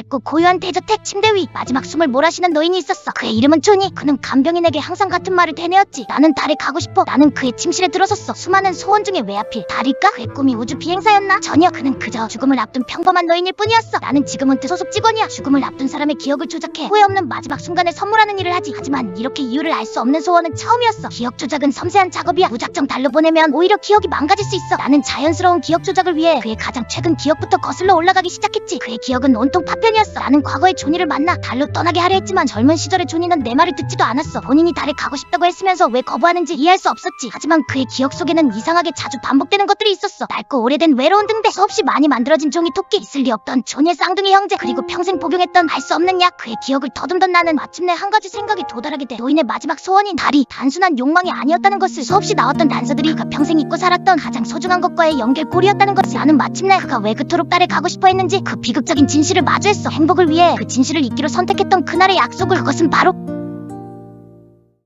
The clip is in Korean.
낡고 고요한 대저택 침대 위 마지막 숨을 몰아쉬는 노인이 있었어. 그의 이름은 조니. 그는 간병인에게 항상 같은 말을 되뇌었지. 나는 달에 가고 싶어. 나는 그의 침실에 들어섰어. 수많은 소원 중에 왜 하필 달일까? 그의 꿈이 우주 비행사였나? 전혀 그는 그저 죽음을 앞둔 평범한 노인일 뿐이었어. 나는 지금은 소속 직원이야. 죽음을 앞둔 사람의 기억을 조작해 후회 없는 마지막 순간에 선물하는 일을 하지. 하지만 이렇게 이유를 알 수 없는 소원은 처음이었어. 기억 조작은 섬세한 작업이야. 무작정 달로 보내면 오히려 기억이 망가질 수 있어. 나는 자연스러운 기억 조작을 위해 그의 가장 최근 기억부터 거슬러 올라가기 시작했지. 그의 기억은 온통 파편 이었어. 나는 과거의 조니를 만나 달로 떠나게 하려 했지만 젊은 시절의 조니는 내 말을 듣지도 않았어. 본인이 달에 가고 싶다고 했으면서 왜 거부하는지 이해할 수 없었지. 하지만 그의 기억 속에는 이상하게 자주 반복되는 것들이 있었어. 낡고 오래된 외로운 등대, 수없이 많이 만들어진 종이 토끼, 있을 리 없던 조니의 쌍둥이 형제, 그리고 평생 복용했던 알 수 없는 약. 그의 기억을 더듬던 나는 마침내 한 가지 생각이 도달하게 돼. 노인의 마지막 소원인 달이 단순한 욕망이 아니었다는 것을 수없이 나왔던 단서들이 그가 평생 잊고 살았던 가장 소중한 것과의 연결고리였다는 것을 나는 마침내 그가 왜 그토록 달에 가고 싶어 했는지 그 비극적인 진실을 마주했어. 행복을 위해 그 진실을 잊기로 선택했던 그날의 약속을 그것은 바로